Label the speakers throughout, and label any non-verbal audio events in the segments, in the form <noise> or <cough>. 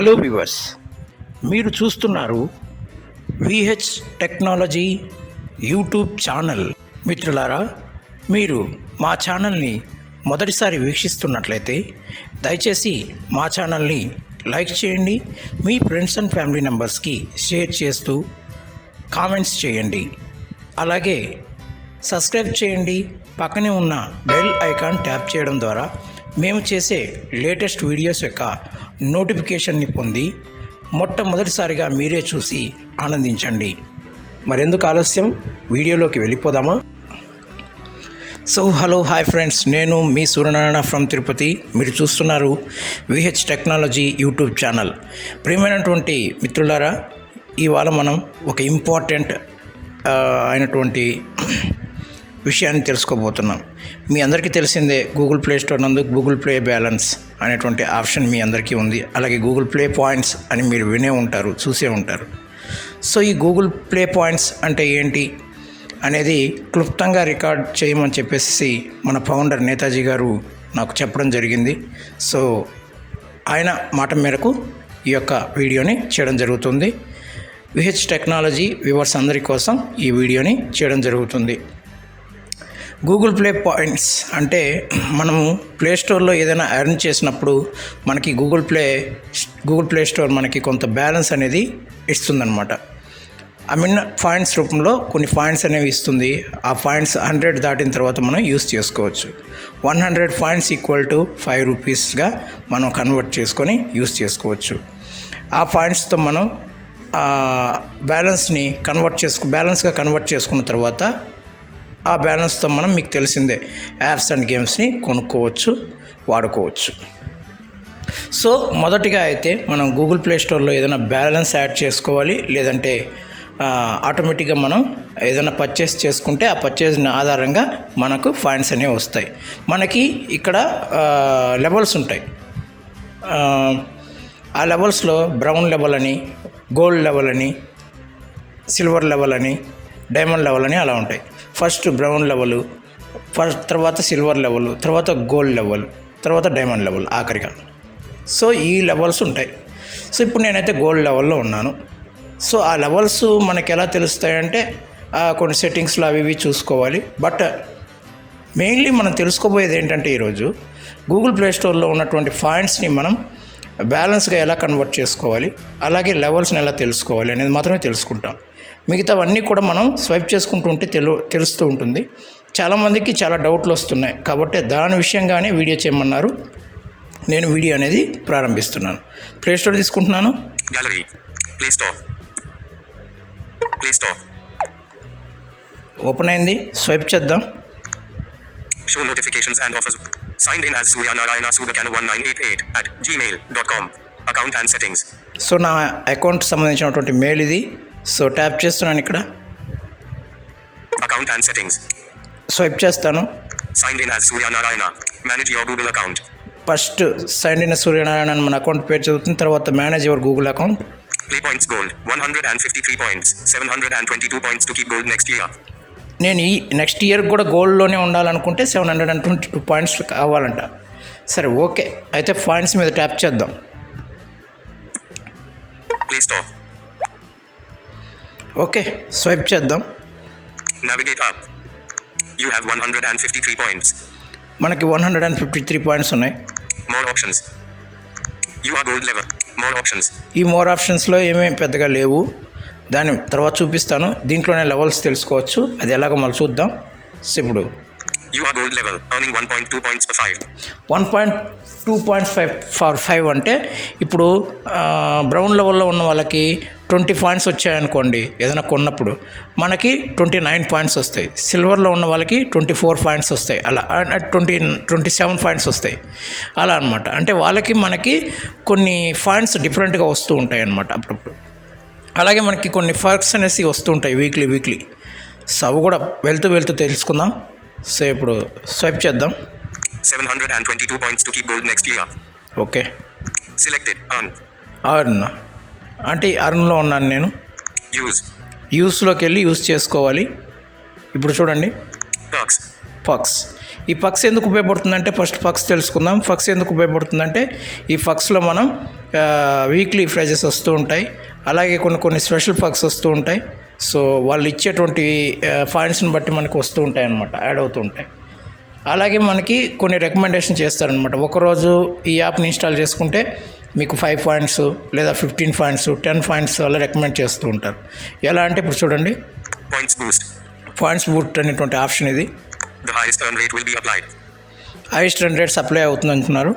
Speaker 1: Hello viewers మీరు చూస్తున్నారు VH technology YouTube channel మిత్రులారా మీరు మా ఛానల్ని మొదటిసారి వీక్షిస్తున్నట్లయితే దయచేసి మా ఛానల్ని లైక్ చేయండి మీ ఫ్రెండ్స్ అండ్ ఫ్యామిలీ మెంబర్స్కి షేర్ చేస్తూ కామెంట్స్ చేయండి. అలాగే సబ్స్క్రైబ్ చేయండి పక్కనే ఉన్న బెల్ ఐకాన్ ట్యాప్ చేయడం ద్వారా మేము చేసే లేటెస్ట్ వీడియోస్ యొక్క నోటిఫికేషన్ని పొంది మొట్టమొదటిసారిగా మీరే చూసి ఆనందించండి. మరెందుకు ఆలస్యం? వీడియోలోకి వెళ్ళిపోదామా? సో హలో హాయ్ ఫ్రెండ్స్ నేను మీ సూర్యనారాయణ ఫ్రమ్ తిరుపతి మీరు చూస్తున్నారు విహెచ్ టెక్నాలజీ యూట్యూబ్ ఛానల్ ప్రియమైనటువంటి మిత్రులారా ఇవాళ మనం ఒక ఇంపార్టెంట్ uh, అయినటువంటి విషయాన్ని తెలుసుకోబోతున్నాం. మీ అందరికీ తెలిసిందే గూగుల్ ప్లే స్టోర్ నందు గూగుల్ ప్లే బ్యాలెన్స్ అనేటువంటి ఆప్షన్ మీ అందరికీ ఉంది. అలాగే గూగుల్ ప్లే పాయింట్స్ అని మీరు వినే ఉంటారు చూసే ఉంటారు. సో ఈ గూగుల్ ప్లే పాయింట్స్ అంటే ఏంటి అనేది క్లుప్తంగా రికార్డ్ చేయమని చెప్పేసి మన ఫౌండర్ నేతాజీ గారు నాకు చెప్పడం జరిగింది. సో ఆయన మాట మేరకు ఈ యొక్క వీడియోని చేయడం జరుగుతుంది. విహెచ్ టెక్నాలజీ వ్యూవర్స్ అందరి కోసం ఈ వీడియోని చేయడం జరుగుతుంది. గూగుల్ ప్లే పాయింట్స్ అంటే మనము ప్లే స్టోర్లో ఏదైనా ఎర్న్ చేసినప్పుడు మనకి Google Play Google Play Store మనకి కొంత బ్యాలెన్స్ అనేది ఇస్తుందన్నమాట. ఐ మీన్ పాయింట్స్ రూపంలో కొన్ని పాయింట్స్ అనేవి ఇస్తుంది. ఆ పాయింట్స్ హండ్రెడ్ దాటిన తర్వాత మనం యూస్ చేసుకోవచ్చు. One hundred points equal to five రూపీస్గా మనం కన్వర్ట్ చేసుకొని యూస్ చేసుకోవచ్చు. ఆ పాయింట్స్తో మనం బ్యాలెన్స్ని కన్వర్ట్ చేసుకు బ్యాలెన్స్గా కన్వర్ట్ చేసుకున్న తర్వాత ఆ బ్యాలెన్స్తో మనం మీకు తెలిసిందే యాప్స్ అండ్ గేమ్స్ని కొనుక్కోవచ్చు వాడుకోవచ్చు. సో మొదటిగా అయితే మనం గూగుల్ ప్లే స్టోర్లో ఏదైనా బ్యాలెన్స్ యాడ్ చేసుకోవాలి లేదంటే ఆటోమేటిక్గా మనం ఏదైనా పర్చేస్ చేసుకుంటే ఆ పర్చేస్ని ఆధారంగా మనకు ఫైన్స్ అనేవి వస్తాయి. మనకి ఇక్కడ లెవెల్స్ ఉంటాయి. ఆ లెవెల్స్లో బ్రౌన్ లెవెల్ అని గోల్డ్ లెవెల్ అని సిల్వర్ లెవెల్ అని డైమండ్ లెవెల్ అని అలా ఉంటాయి. ఫస్ట్ బ్రౌన్ లెవెల్ ఫస్ట్ తర్వాత సిల్వర్ లెవెల్ తర్వాత గోల్డ్ లెవెల్ తర్వాత డైమండ్ లెవెల్ ఆఖరిగా. సో ఈ లెవెల్స్ ఉంటాయి. సో ఇప్పుడు నేనైతే గోల్డ్ లెవెల్లో ఉన్నాను. సో ఆ లెవెల్స్ మనకి ఎలా తెలుస్తాయంటే కొన్ని సెట్టింగ్స్లో అవి ఇవి చూసుకోవాలి. బట్ మెయిన్లీ మనం తెలుసుకోబోయేది ఏంటంటే ఈరోజు గూగుల్ ప్లే స్టోర్లో ఉన్నటువంటి పాయింట్స్ని మనం బ్యాలెన్స్గా ఎలా కన్వర్ట్ చేసుకోవాలి అలాగే లెవెల్స్ని ఎలా తెలుసుకోవాలి అనేది మాత్రమే తెలుసుకుంటాం. మిగతావన్నీ కూడా మనం స్వైప్ చేసుకుంటూ ఉంటే తెలు తెలుస్తూ ఉంటుంది చాలామందికి చాలా డౌట్లు వస్తున్నాయి కాబట్టి దాని విషయంగానే వీడియో చేయమన్నారు నేను వీడియో అనేది ప్రారంభిస్తున్నాను ప్లే స్టోర్ తీసుకుంటున్నాను
Speaker 2: Gallery. Play Store. Play Store.
Speaker 1: Open అయింది స్వైప్ చేద్దాం
Speaker 2: Show notifications and offers. Signed in as Surya Narayana Sudakana 1988 at gmail.com. Account and settings.
Speaker 1: So నా అకౌంట్ సంబంధించినటువంటి మెయిల్ ఇది సో ట్యాప్ చేస్తున్నాను ఇక్కడ
Speaker 2: Account and settings.
Speaker 1: స్వైప్ చేస్తాను
Speaker 2: in as Surya Narayana. Manage your Google account.
Speaker 1: First sign in Suryanarayana మన account పేరు చదువుతుంది తర్వాత manage your Google account
Speaker 2: Play points gold. 153 points. 722 points to keep gold next year.
Speaker 1: నేను ఈ next year కూడా గోల్డ్లోనే ఉండాలనుకుంటే seven hundred and twenty two points కావాలంట సరే ఓకే అయితే పాయింట్స్ మీద ట్యాప్ చేద్దాం
Speaker 2: Play Store.
Speaker 1: ఓకే స్వైప్ చేద్దాం
Speaker 2: Navigate up. You have 153 points.
Speaker 1: మనకి one hundred and fifty three points ఉన్నాయి
Speaker 2: More options. You are gold level. More options.
Speaker 1: ఈ more ఆప్షన్స్లో ఏమేమి పెద్దగా లేవు దాని తర్వాత చూపిస్తాను దీంట్లోనే లెవెల్స్ తెలుసుకోవచ్చు అది ఎలాగో మళ్ళీ చూద్దాం ఇప్పుడు
Speaker 2: You are gold level. Earning 1.2 points per 5.
Speaker 1: One point two point five for five అంటే ఇప్పుడు బ్రౌన్ లెవెల్లో ఉన్న వాళ్ళకి ట్వంటీ పాయింట్స్ వచ్చాయనుకోండి ఏదైనా కొన్నప్పుడు మనకి ట్వంటీ నైన్ పాయింట్స్ వస్తాయి. సిల్వర్లో ఉన్న వాళ్ళకి ట్వంటీ ఫోర్ పాయింట్స్ వస్తాయి. అలా ట్వంటీ ట్వంటీ సెవెన్ పాయింట్స్ వస్తాయి. అలా అనమాట అంటే వాళ్ళకి మనకి కొన్ని పాయింట్స్ డిఫరెంట్గా వస్తూ ఉంటాయి అన్నమాట అప్పుడప్పుడు. అలాగే మనకి కొన్ని ఫర్క్స్ అనేసి వస్తూ ఉంటాయి వీక్లీ వీక్లీ. సో అవి కూడా వెళ్తూ వెళ్తూ తెలుసుకుందాం. సో ఇప్పుడు స్వైప్ చేద్దాం.
Speaker 2: 722 points to keep gold next year.
Speaker 1: Okay.
Speaker 2: Selected. Earn.
Speaker 1: Earn అంటే అర్న్లో ఉన్నాను నేను.
Speaker 2: Use.
Speaker 1: యూస్లోకి వెళ్ళి యూస్ చేసుకోవాలి. ఇప్పుడు చూడండి.
Speaker 2: Perks.
Speaker 1: పక్స్ ఈ ఫక్స్ ఎందుకు ఉపయోగపడుతుందంటే ఫస్ట్ ఫక్స్ తెలుసుకుందాం. ఫక్స్ ఎందుకు ఉపయోగపడుతుందంటే ఈ ఫక్స్లో మనం వీక్లీ ప్రైజెస్ వస్తూ ఉంటాయి. అలాగే కొన్ని కొన్ని స్పెషల్ ఫక్స్ వస్తూ ఉంటాయి. సో వాళ్ళు ఇచ్చేటువంటి పాయింట్స్ని బట్టి మనకు వస్తూ ఉంటాయి అన్నమాట యాడ్ అవుతూ ఉంటాయి. అలాగే మనకి కొన్ని రికమెండేషన్ చేస్తారనమాట ఒకరోజు ఈ యాప్ని ఇన్స్టాల్ చేసుకుంటే మీకు ఫైవ్ పాయింట్స్ లేదా ఫిఫ్టీన్ పాయింట్స్ టెన్ పాయింట్స్ అలా రికమెండ్ చేస్తూ ఉంటారు ఎలా అంటే ఇప్పుడు చూడండి
Speaker 2: Points boost.
Speaker 1: పాయింట్స్ బూట్ అనేటువంటి ఆప్షన్ ఇది. హైయెస్ట్ రన్ రేట్ సప్లై అవుతుంది అంటున్నారు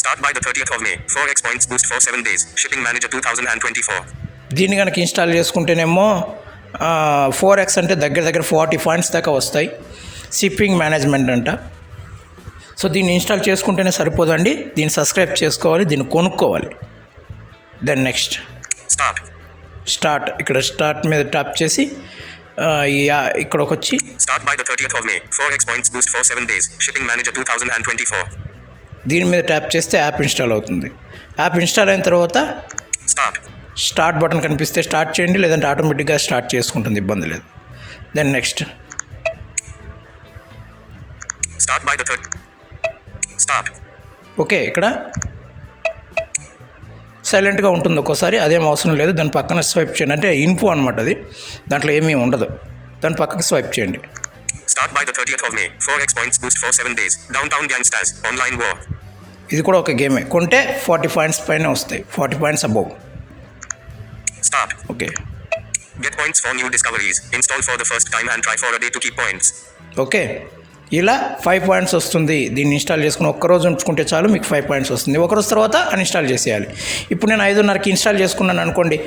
Speaker 2: Start by the 30th of May. 4x points boost for 7 days. Shipping Manager 2024.
Speaker 1: దీన్ని కనుక ఇన్స్టాల్ చేసుకుంటేనేమో ఫోర్ ఎక్స్ అంటే దగ్గర దగ్గర ఫార్టీ పాయింట్స్ దాకా వస్తాయి షిప్పింగ్ మేనేజ్మెంట్ అంట సో దీన్ని ఇన్స్టాల్ చేసుకుంటేనే సరిపోదండి దీన్ని సబ్స్క్రైబ్ చేసుకోవాలి దీన్ని కొనుక్కోవాలి దెన్ నెక్స్ట్. స్టార్ట్ ఇక్కడ స్టార్ట్ మీద ట్యాప్ చేసి ఆ, ఈ యా- ఇక్కడికి వచ్చి
Speaker 2: Start by the 30th of May. 4x points boost for 7 days. Shipping Manager 2024.
Speaker 1: దీని మీద ట్యాప్ చేస్తే యాప్ ఇన్స్టాల్ అవుతుంది యాప్ ఇన్స్టాల్ అయిన తర్వాత. స్టార్ట్ బటన్ కనిపిస్తే స్టార్ట్ చేయండి లేదంటే ఆటోమేటిక్గా స్టార్ట్ చేసుకుంటుంది ఇబ్బంది లేదు then next
Speaker 2: Start by the start
Speaker 1: okay ఇక్కడ? సైలెంట్గా ఉంటుంది ఒక్కోసారి అదేం అవసరం లేదు. దాని పక్కన స్వైప్ చేయండి. అంటే ఇన్ఫో అనమాట అది. దాంట్లో ఏమీ ఉండదు. దాని పక్కకు స్వైప్ చేయండి.
Speaker 2: Start by thirty of May four X points boost for seven days downtown gangsters online war
Speaker 1: ఇది కూడా ఒక గేమే. కొంటే ఫార్టీ పాయింట్స్ పైన వస్తాయి. Forty points above.
Speaker 2: Start
Speaker 1: okay.
Speaker 2: Get points for new discoveries install for the first time and try for a day to keep points
Speaker 1: okay. ఇలా five points వస్తుంది. దీన్ని ఇన్స్టాల్ చేసుకుని ఒక్కరోజు ఉంచుకుంటే చాలు మీకు ఫైవ్ పాయింట్స్ వస్తుంది. ఒకరోజు తర్వాత అన్ఇన్స్టాల్ చేసేయాలి. ఇప్పుడు నేను ఐదున్నరకి ఇన్స్టాల్ చేసుకున్నాను అనుకోండి.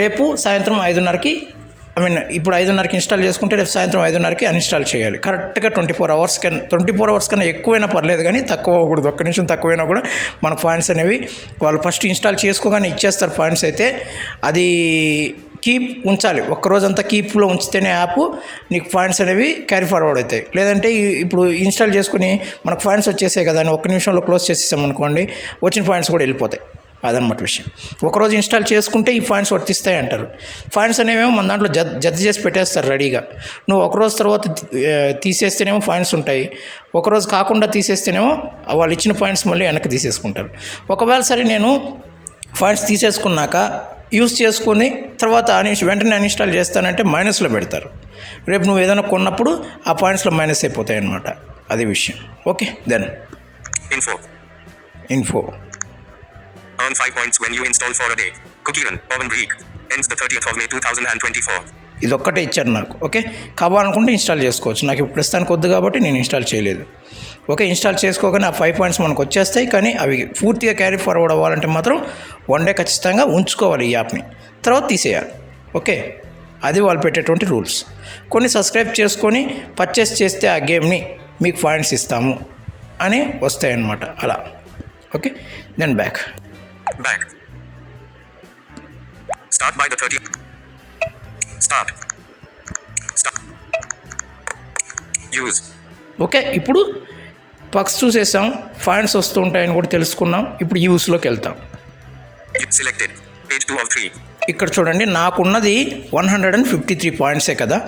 Speaker 1: రేపు సాయంత్రం ఐదున్నరకి ఐ మీన్ ఇప్పుడు ఐదున్నరకి ఇన్స్టాల్ చేసుకుంటే రేపు సాయంత్రం ఐదున్నరకి అన్ఇన్స్టాల్ చేయాలి. కరెక్ట్గా ట్వంటీ ఫోర్ అవర్స్ కన్నా ట్వంటీ ఫోర్ అవర్స్ కన్నా ఎక్కువైనా పర్లేదు కానీ తక్కువ అవ్వకూడదు. ఒక్క నిమిషం తక్కువైనా కూడా మన పాయింట్స్ అనేవి వాళ్ళు ఫస్ట్ ఇన్స్టాల్ చేసుకోగానే ఇచ్చేస్తారు పాయింట్స్ అయితే. అది కీప్ ఉంచాలి. ఒక్క రోజంతా కీప్లో ఉంచితేనే యాప్ నీకు పాయింట్స్ అనేవి క్యారీ ఫార్వర్డ్ అవుతాయి. లేదంటే ఇప్పుడు ఇన్స్టాల్ చేసుకుని మనకు పాయింట్స్ వచ్చేసాయి కదా అని ఒక్క నిమిషంలో క్లోజ్ చేసేసాం అనుకోండి వచ్చిన పాయింట్స్ కూడా వెళ్ళిపోతాయి. అదనమాట విషయం. ఒకరోజు ఇన్స్టాల్ చేసుకుంటే ఈ పాయింట్స్ వర్తిస్తాయి అంటారు. పాయింట్స్ అనేవేమో మన దాంట్లో జద్ జత చేసి పెట్టేస్తారు రెడీగా. నువ్వు ఒకరోజు తర్వాత తీసేస్తేనేమో పాయింట్స్ ఉంటాయి. ఒకరోజు కాకుండా తీసేస్తేనేమో వాళ్ళు ఇచ్చిన పాయింట్స్ మళ్ళీ వెనక్కి తీసేసుకుంటారు. ఒకవేళ సరే నేను పాయింట్స్ తీసేసుకున్నాక యూస్ చేసుకొని తర్వాత వెంటనే అన్ఇన్స్టాల్ చేస్తానంటే మైనస్లో పెడతారు రేపు నువ్వు ఏదైనా కొన్నప్పుడు ఆ పాయింట్స్లో మైనస్ అయిపోతాయి అన్నమాట అది విషయం okay then
Speaker 2: Info.
Speaker 1: Info
Speaker 2: Earn 5 points when you install for a day. Cookie Run. Oven Break. Ends the 30th of May 2024.
Speaker 1: ఇది ఒక్కటే ఇచ్చారు నాకు ఓకే? కావాలనుకుంటే ఇన్స్టాల్ చేసుకోవచ్చు. నాకు ఇప్పుడు ప్రస్తుతానికి వద్దు కాబట్టి నేను ఇన్స్టాల్ చేయలేదు. ఓకే ఇన్స్టాల్ చేసుకోగానే ఆ ఫైవ్ పాయింట్స్ మనకు వచ్చేస్తాయి కానీ అవి పూర్తిగా క్యారీ ఫార్వర్డ్ అవ్వాలంటే మాత్రం వన్ డే ఖచ్చితంగా ఉంచుకోవాలి ఈ యాప్ని. తర్వాత తీసేయాలి ఓకే? అది వాళ్ళు పెట్టేటువంటి రూల్స్. కొన్ని సబ్స్క్రైబ్ చేసుకొని పర్చేస్ చేస్తే ఆ గేమ్ని మీకు పాయింట్స్ ఇస్తాము అని వస్తాయన్నమాట అలా. Okay then back.
Speaker 2: Back. Start by the 30th. Start. Start. Use.
Speaker 1: Okay ఇప్పుడు పక్స్ చూసేసాం పాయింట్స్ వస్తూ ఉంటాయని కూడా తెలుసుకున్నాం ఇప్పుడు యూస్లోకి వెళ్తాం
Speaker 2: selected. Page 2 of 3.
Speaker 1: ఇక్కడ చూడండి నాకున్నది one hundred and fifty three పాయింట్సే కదా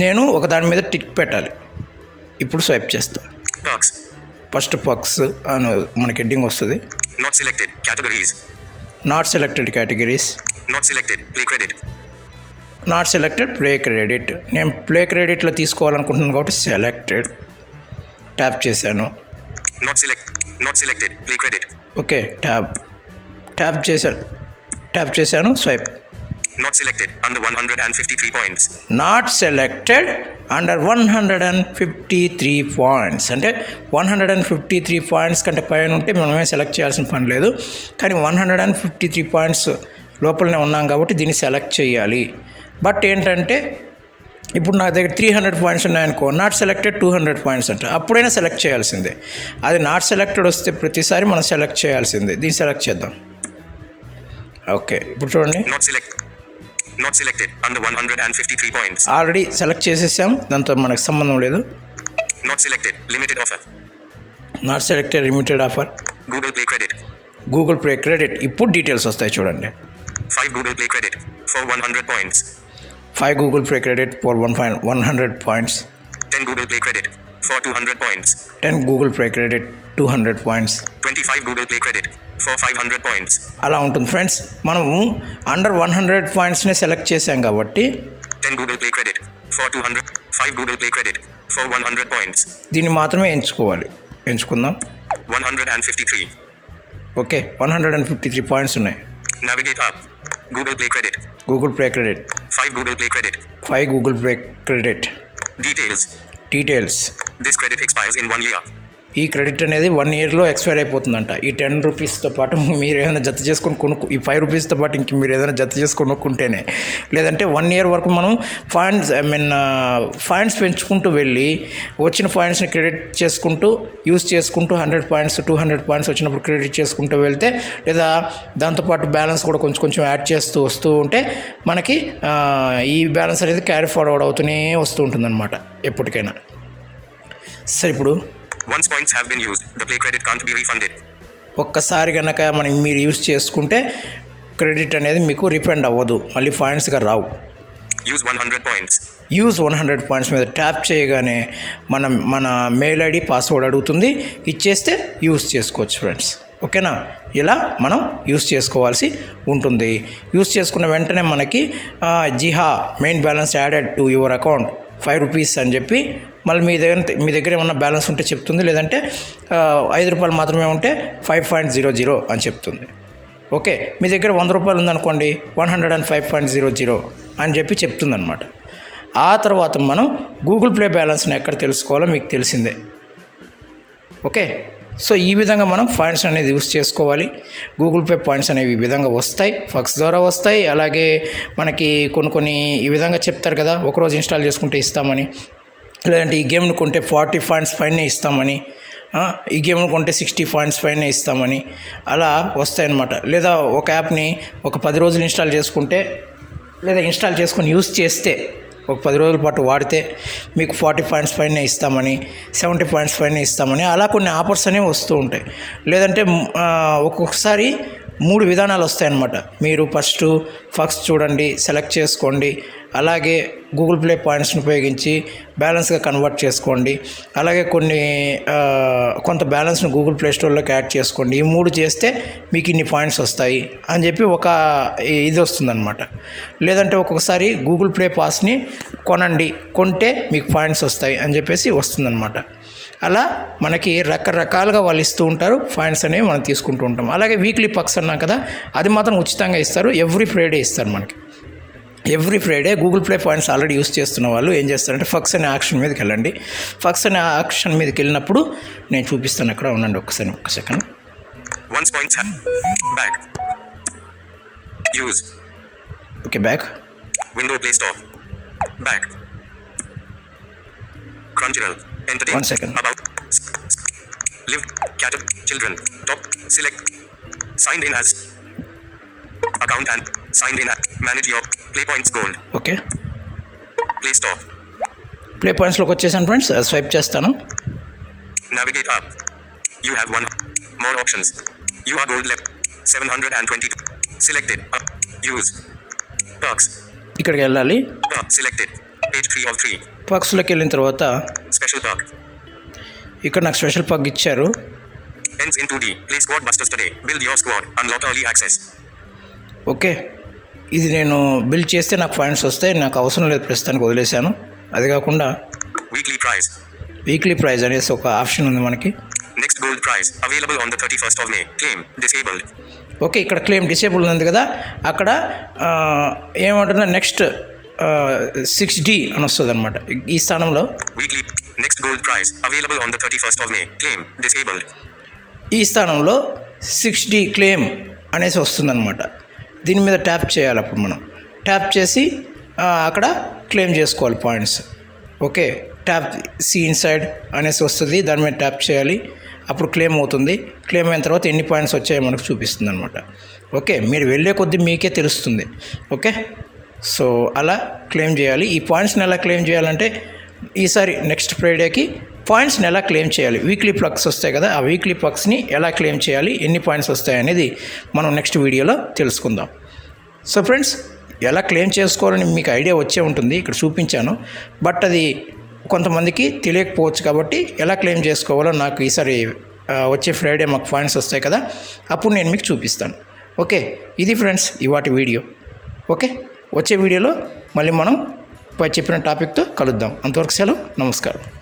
Speaker 1: నేను ఒక దాని మీద టిక్ పెట్టాలి ఇప్పుడు స్వైప్ చేస్తా
Speaker 2: Perks.
Speaker 1: ఫస్ట్ పక్స్ అని మనకి హెడ్డింగ్ వస్తుంది
Speaker 2: Not selected. Categories.
Speaker 1: Not selected categories
Speaker 2: Not selected. Play credit.
Speaker 1: Not selected play credit నేను ప్లే క్రెడిట్లో తీసుకోవాలనుకుంటున్నాను కాబట్టి సెలెక్టెడ్ ట్యాప్ చేశాను
Speaker 2: Not select. Not selected. Play credit.
Speaker 1: Okay tap tap చేశాను ట్యాప్ చేశాను swipe
Speaker 2: Not selected. Under 153 points.
Speaker 1: Not selected under one hundred and fifty three points అంటే one hundred and fifty three points కంటే పైన ఉంటే మనమే select చేయాల్సిన పని లేదు కానీ one hundred and fifty three points లోపలనే ఉన్నాం కాబట్టి దీన్ని సెలెక్ట్ చేయాలి బట్ ఏంటంటే ఇప్పుడు నా దగ్గర three hundred points ఉన్నాయనుకో not selected two hundred points అంటారు అప్పుడైనా సెలెక్ట్ చేయాల్సిందే. అది నాట్ సెలెక్టెడ్ వస్తే ప్రతిసారి మనం సెలెక్ట్ చేయాల్సిందే. దీన్ని సెలెక్ట్ చేద్దాం. ఓకే ఇప్పుడు చూడండి. ఆల్రెడీ సెలెక్ట్ చేసేసాం. దాంతో మనకు సంబంధం లేదు.
Speaker 2: Not selected limited offer
Speaker 1: not selected limited offer
Speaker 2: Google play credit
Speaker 1: Google play credit ఇప్పుడు డీటెయిల్స్ వస్తాయి చూడండి.
Speaker 2: Five Google play credit for one hundred points
Speaker 1: five Google play credit for 5 Google Play credit for 100 points.
Speaker 2: 10 Google Play credit for 200 points.
Speaker 1: 10 Google two hundred points
Speaker 2: twenty five Google Play credit for five hundred points
Speaker 1: అలా ఉంటుంది friends మనము under one hundred పాయింట్స్ని select చేసాం కాబట్టి
Speaker 2: ten Google play credit for two hundred five Google play credit for one hundred points
Speaker 1: దీన్ని మాత్రమే ఎంచుకోవాలి. ఎంచుకుందాం.
Speaker 2: One hundred and fifty three
Speaker 1: okay one hundred and fifty three points ఉన్నాయి.
Speaker 2: Navigate up Google Play Credit.
Speaker 1: Google Play Credit.
Speaker 2: 5 Google Play Credit.
Speaker 1: 5 Google Play Credit.
Speaker 2: Details.
Speaker 1: Details.
Speaker 2: This credit expires in one year.
Speaker 1: ఈ credit అనేది one ఇయర్లో expire అయిపోతుందంట. ఈ ten రూపీస్తో పాటు <laughs> మీరు ఏదైనా జత చేసుకొని కొనుక్కు ఈ ఫైవ్ రూపీస్తో పాటు ఇంక మీరు ఏదైనా జత చేసుకొని కొనుక్కుంటేనే. లేదంటే వన్ ఇయర్ వరకు మనం ఫాయింట్స్ ఐ మీన్ ఫాయింట్స్ పెంచుకుంటూ వెళ్ళి వచ్చిన పాయింట్స్ని క్రెడిట్ చేసుకుంటూ యూస్ చేసుకుంటూ hundred points two hundred points వచ్చినప్పుడు క్రెడిట్ చేసుకుంటూ వెళ్తే లేదా దాంతోపాటు బ్యాలెన్స్ కూడా కొంచెం కొంచెం యాడ్ చేస్తూ వస్తూ ఉంటే మనకి ఈ బ్యాలెన్స్ అనేది క్యారీ ఫార్వర్డ్ అవుతూనే వస్తూ ఉంటుందన్నమాట ఎప్పటికైనా. సరే ఇప్పుడు
Speaker 2: Once points have been used, the Play credit can't be refunded.
Speaker 1: ఒక్కసారి కనుక మనం మీరు యూస్ చేసుకుంటే క్రెడిట్ అనేది మీకు రిఫండ్ అవ్వదు. మళ్ళీ పాయింట్స్గా రావు.
Speaker 2: Use 100 points.
Speaker 1: Use one hundred points మీద ట్యాప్ చేయగానే మనం మన మెయిల్ ఐడి పాస్వర్డ్ అడుగుతుంది. ఇచ్చేస్తే యూస్ చేసుకోవచ్చు ఫ్రెండ్స్ ఓకేనా ఇలా మనం యూస్ చేసుకోవాల్సి ఉంటుంది. యూస్ చేసుకున్న వెంటనే మనకి జిహా main balance added to your account five rupees అని చెప్పి మళ్ళీ మీ దగ్గర మీ దగ్గర ఏమన్నా బ్యాలెన్స్ ఉంటే చెప్తుంది. లేదంటే ఐదు రూపాయలు మాత్రమే ఉంటే ఫైవ్ పాయింట్ జీరో జీరో అని చెప్తుంది. ఓకే? మీ దగ్గర వంద రూపాయలు ఉందనుకోండి one hundred and five point zero zero అని చెప్పి చెప్తుందనమాట ఆ తర్వాత మనం గూగుల్ ప్లే బ్యాలెన్స్ని ఎక్కడ తెలుసుకోవాలో మీకు తెలిసిందే. ఓకే? సో ఈ విధంగా మనం పాయింట్స్ అనేది యూస్ చేసుకోవాలి. గూగుల్ పే పాయింట్స్ అనేవి ఈ విధంగా వస్తాయి. ఫక్స్ ద్వారా వస్తాయి. అలాగే మనకి కొన్ని కొన్ని ఈ విధంగా చెప్తారు కదా ఒకరోజు ఇన్స్టాల్ చేసుకుంటే ఇస్తామని. లేదంటే ఈ గేమ్ను కొంటే ఫార్టీ పాయింట్స్ పైన ఇస్తామని. ఈ గేమ్ను కొంటే సిక్స్టీ పాయింట్స్ పైన ఇస్తామని. అలా వస్తాయన్నమాట. లేదా ఒక యాప్ని ఒక పది రోజులు ఇన్స్టాల్ చేసుకుంటే లేదా ఇన్స్టాల్ చేసుకొని యూస్ చేస్తే ఒక పది రోజుల పాటు వాడితే మీకు ఫార్టీ పాయింట్స్ పైన ఇస్తామని సెవెంటీ పాయింట్స్ పైన ఇస్తామని అలా కొన్ని ఆఫర్స్ అనేవి వస్తూ ఉంటాయి. లేదంటే ఒక్కొక్కసారి మూడు విధానాలు వస్తాయన్నమాట. మీరు ఫస్ట్ ఫస్ట్ చూడండి సెలెక్ట్ చేసుకోండి అలాగే గూగుల్ ప్లే పాయింట్స్ని ఉపయోగించి బ్యాలెన్స్గా కన్వర్ట్ చేసుకోండి. అలాగే కొన్ని కొంత బ్యాలెన్స్ని గూగుల్ ప్లే స్టోర్లోకి యాడ్ చేసుకోండి. ఈ మూడు చేస్తే మీకు ఇన్ని పాయింట్స్ వస్తాయి అని చెప్పి ఒక ఇది వస్తుందన్నమాట. లేదంటే ఒక్కొక్కసారి గూగుల్ ప్లే పాస్ని కొనండి. కొంటే మీకు పాయింట్స్ వస్తాయి అని చెప్పేసి వస్తుందన్నమాట. అలా మనకి రకరకాలుగా వాళ్ళు ఇస్తూ ఉంటారు. పాయింట్స్ అనేవి మనం తీసుకుంటూ ఉంటాం. అలాగే వీక్లీ పక్స్ అన్నాం కదా అది మాత్రం ఉచితంగా ఇస్తారు. ఎవ్రీ ఫ్రైడే ఇస్తారు మనకి. Every Friday Google play points already use చేస్తున్న వాళ్ళు ఏం చేస్తారంటే ఫక్స్ అనే ఆక్షన్ మీదకి వెళ్ళండి. ఫక్స్ అనే ఆక్షన్ మీదకి వెళ్ళినప్పుడు నేను చూపిస్తాను అక్కడ ఉండండి ఒకసారి ఒక second.
Speaker 2: Once point sir back use
Speaker 1: okay back.
Speaker 2: Window play stop
Speaker 1: back Crunchyroll
Speaker 2: enter one second about live children tap select sign in as Account and. Signed in as. Manage your. Play points gold.
Speaker 1: Okay
Speaker 2: Play Store.
Speaker 1: Play పాయింట్స్లోకి వచ్చేసాను friends swipe చేస్తాను
Speaker 2: Navigate up. You have one. More options. You are gold left. 720. Selected. Up. Use. Perks.
Speaker 1: ఇక్కడికి వెళ్ళాలి.
Speaker 2: Selected. Page 3 of 3.
Speaker 1: పక్స్లోకి వెళ్ళిన తర్వాత
Speaker 2: Special perk.
Speaker 1: ఇక్కడ నాకు special perk ఇచ్చారు
Speaker 2: Ends in 2D. Play squad busters today. Build your squad. Unlock early access.
Speaker 1: Okay ఇది నేను bill చేస్తే నాకు పాయింట్స్ వస్తాయి నాకు అవసరం లేదు ప్రస్తుతానికి వదిలేశాను అది కాకుండా
Speaker 2: Weekly prize.
Speaker 1: వీక్లీ ప్రైజ్ అనేసి ఒక ఆప్షన్ ఉంది మనకి
Speaker 2: Next gold prize. Available on the 31st of May. Claim. Disabled.
Speaker 1: Okay ఇక్కడ క్లెయిమ్ డిసేబుల్ ఉంది కదా అక్కడ ఏమంటుందో నెక్స్ట్ సిక్స్ డి అని వస్తుంది అనమాట ఈ స్థానంలో
Speaker 2: Weekly. Next gold prize. Available on the 31st of May. Claim. Disabled.
Speaker 1: ఈ స్థానంలో సిక్స్ డి క్లెయిమ్ అనేసి వస్తుందన్నమాట దీని మీద ట్యాప్ చేయాలి అప్పుడు మనం. ట్యాప్ చేసి అక్కడ క్లెయిమ్ చేసుకోవాలి points. Okay tap see inside అనేసి వస్తుంది దాని మీద ట్యాప్ చేయాలి. అప్పుడు క్లెయిమ్ అవుతుంది. క్లెయిమ్ అయిన తర్వాత ఎన్ని పాయింట్స్ వచ్చాయో మనకు చూపిస్తుంది అనమాట ఓకే మీరు వెళ్ళే కొద్దీ మీకే తెలుస్తుంది. ఓకే సో అలా క్లెయిమ్ చేయాలి. ఈ పాయింట్స్ని ఎలా క్లెయిమ్ చేయాలంటే ఈసారి నెక్స్ట్ ఫ్రైడేకి పాయింట్స్ని ఎలా క్లెయిమ్ చేయాలి? వీక్లీ ప్లగ్స్ వస్తాయి కదా ఆ వీక్లీ ప్లగ్స్ని ఎలా క్లెయిమ్ చేయాలి? ఎన్ని పాయింట్స్ వస్తాయి అనేది మనం నెక్స్ట్ వీడియోలో తెలుసుకుందాం. సో ఫ్రెండ్స్ ఎలా క్లెయిమ్ చేసుకోవాలని మీకు ఐడియా వచ్చే ఉంటుంది ఇక్కడ చూపించాను. బట్ అది కొంతమందికి తెలియకపోవచ్చు కాబట్టి ఎలా క్లెయిమ్ చేసుకోవాలో నాకు ఈసారి వచ్చే ఫ్రైడే మాకు పాయింట్స్ వస్తాయి కదా అప్పుడు నేను మీకు చూపిస్తాను. ఓకే? ఇది ఫ్రెండ్స్ ఇవాటి వీడియో. ఓకే? వచ్చే వీడియోలో మళ్ళీ మనం చెప్పిన టాపిక్తో కలుద్దాం. అంతవరకు సెలవు నమస్కారం.